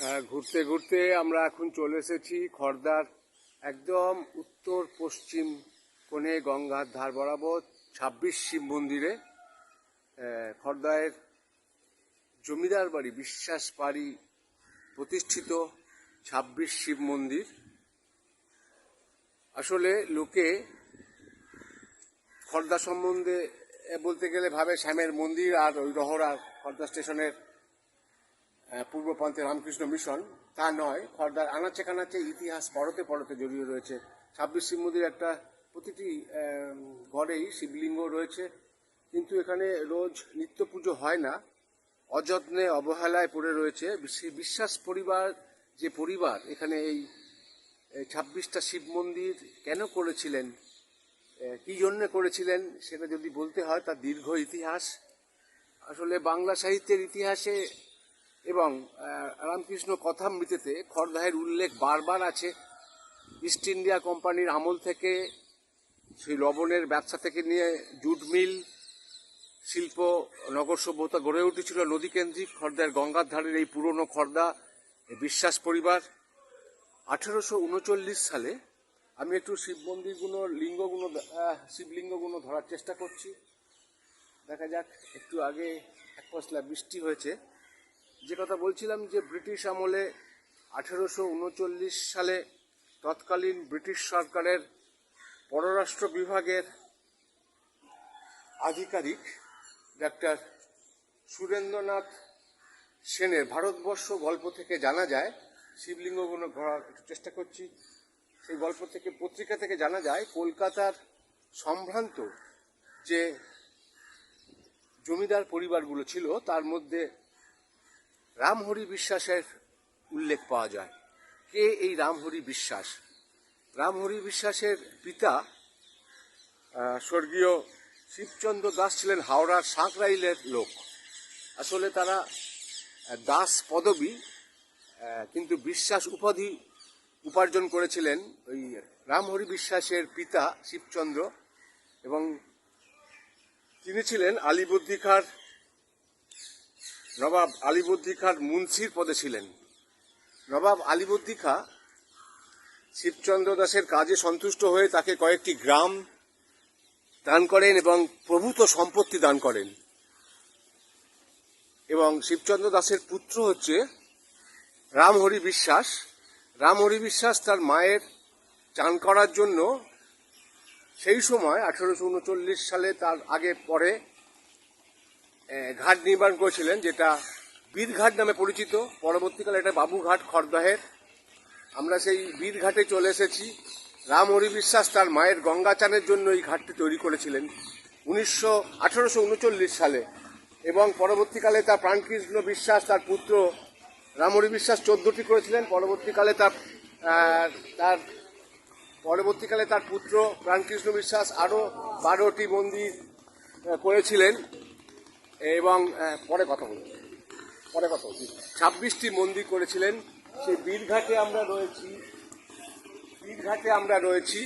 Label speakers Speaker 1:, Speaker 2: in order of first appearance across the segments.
Speaker 1: ঘুরতে ঘুরতে আমরা এখন চলে এসেছি খর্দার একদম উত্তর পশ্চিম কোণে গঙ্গার ধার বরাবর ছাব্বিশ শিব মন্দিরে। খর্দায়ের জমিদার বাড়ি বিশ্বাস বাড়ি প্রতিষ্ঠিত ছাব্বিশ শিব মন্দির। আসলে লোকে খর্দা সম্বন্ধে বলতে গেলে ভাবে শ্যামের মন্দির আর ওই রহরা খর্দা স্টেশনের পূর্ব রামকৃষ্ণ মিশন, তা নয়, খর্দার আনাচে কানাচে ইতিহাস পরতে পরতে জড়িয়ে রয়েছে। ছাব্বিশ শিব মন্দির একটা প্রতিটি ঘরেই শিবলিঙ্গ রয়েছে, কিন্তু এখানে রোজ নিত্য পুজো হয় না। অযত্নে অবহেলায় পড়ে রয়েছে। বিশ্বাস পরিবার, যে পরিবার এখানে এই ছাব্বিশটা শিব মন্দির কেন করেছিলেন কি জন্য করেছিলেন, সেটা যদি বলতে হয়, তার দীর্ঘ ইতিহাস। আসলে বাংলা সাহিত্যের ইতিহাসে এবং রামকৃষ্ণ কথামৃতেতে খড়দাহের উল্লেখ বারবার আছে। ইস্ট ইন্ডিয়া কোম্পানির আমল থেকে সেই লবণের ব্যবসা থেকে নিয়ে জুট মিল, শিল্প, নগর সভ্যতা গড়ে উঠেছিল নদীকেন্দ্রিক খর্দার গঙ্গার ধারের এই পুরনো খর্দা বিশ্বাস পরিবার। আঠেরোশো উনচল্লিশ সালে আমি একটু শিব মন্দিরগুলো, লিঙ্গগুলো শিবলিঙ্গগুলো ধরার চেষ্টা করছি। দেখা যাক, একটু আগে এক পশলা বৃষ্টি হয়েছে। যে কথা বলছিলাম যে ব্রিটিশ আমলে আঠেরোশো উনচল্লিশ সালে তৎকালীন ব্রিটিশ সরকারের পররাষ্ট্র বিভাগের আধিকারিক ডাক্তার সুরেন্দ্রনাথ সেনের ভারতবর্ষ গল্প থেকে জানা যায় শিবলিঙ্গগুলো ঘোরার একটু চেষ্টা করছি, সেই গল্প থেকে পত্রিকা থেকে জানা যায়, কলকাতার সম্ভ্রান্ত যে জমিদার পরিবারগুলো ছিল, তার মধ্যে রামহরি বিশ্বাসের উল্লেখ পাওয়া যায়। কে এই রামহরি বিশ্বাস? রামহরি বিশ্বাসের পিতা স্বর্গীয় শিবচন্দ্র দাস ছিলেন হাওড়ার সাঁকরাইলের লোক। আসলে তারা দাস পদবী কিন্তু বিশ্বাস উপাধি উপার্জন করেছিলেন ওই রামহরি বিশ্বাসের পিতা শিবচন্দ্র এবং তিনি ছিলেন আলিবুদ্দি খাঁর নবাব আলিবুদ্দি খাঁর মুন্সির পদে ছিলেন। নবাব আলিবুদ্দি খাঁ শিবচন্দ্র দাসের কাজে সন্তুষ্ট হয়ে তাকে কয়েকটি গ্রাম দান করেন এবং প্রভূত সম্পত্তি দান করেন। এবং শিবচন্দ্র দাসের পুত্র হচ্ছে রামহরি বিশ্বাস। রামহরি বিশ্বাস তার মায়ের চান করার জন্য সেই সময় আঠেরোশো উনচল্লিশ সালে তার আগে পরে ঘাট নির্মাণ করেছিলেন, যেটা বীরঘাট নামে পরিচিত। পরবর্তীকালে এটা বাবুঘাট খড়দহের আমরা সেই বীরঘাটে চলে এসেছি। রামহরি বিশ্বাস তার মায়ের গঙ্গা চানের জন্য এই ঘাটটি তৈরি করেছিলেন উনিশশো আঠেরোশো সালে। এবং পরবর্তীকালে তার প্রাণকৃষ্ণ বিশ্বাস, তার পুত্র রামহরি বিশ্বাস চোদ্দটি করেছিলেন। পরবর্তীকালে তার তার, পরবর্তীকালে তার পুত্র প্রাণকৃষ্ণ বিশ্বাস আরও বারোটি মন্দির করেছিলেন। এবং পরে কথা বলব। পরে কথা বলছি ছাব্বিশটি মন্দির করেছিলেন। সেই বীরঘাটে আমরা রয়েছি। বীরঘাটে আমরা রয়েছি।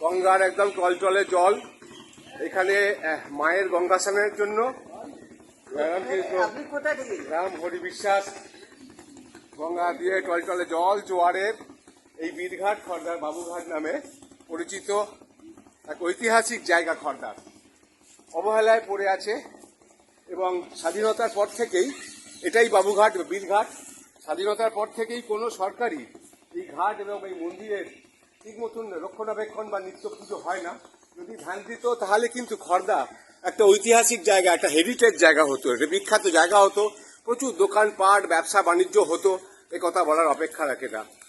Speaker 1: গঙ্গার একদম টলটলে জল। এখানে মায়ের গঙ্গা স্নানের জন্য রাম হরি বিশ্বাস গঙ্গা দিয়ে টলটলে জল জোয়ারের এই বীরঘাট খর্দার বাবুঘাট নামে পরিচিত এক ঐতিহাসিক জায়গা খর্দার। অবহেলায় পড়ে আছে। এবং স্বাধীনতার পর থেকেই এটাই বাবুঘাট বীরঘাট। স্বাধীনতার পর থেকেই কোনো সরকারি এই ঘাট এবং এই মন্দিরের ঠিক মতন রক্ষণাবেক্ষণ বা নিত্য পুজো হয় না। যদি ধ্যান দিত, তাহলে কিন্তু খর্দা একটা ঐতিহাসিক জায়গা, একটা হেরিটেজ জায়গা হতো। একটা বিখ্যাত জায়গা হতো। প্রচুর দোকানপাট, ব্যবসা, বাণিজ্য হতো। এ কথা বলার অপেক্ষা রাখে না।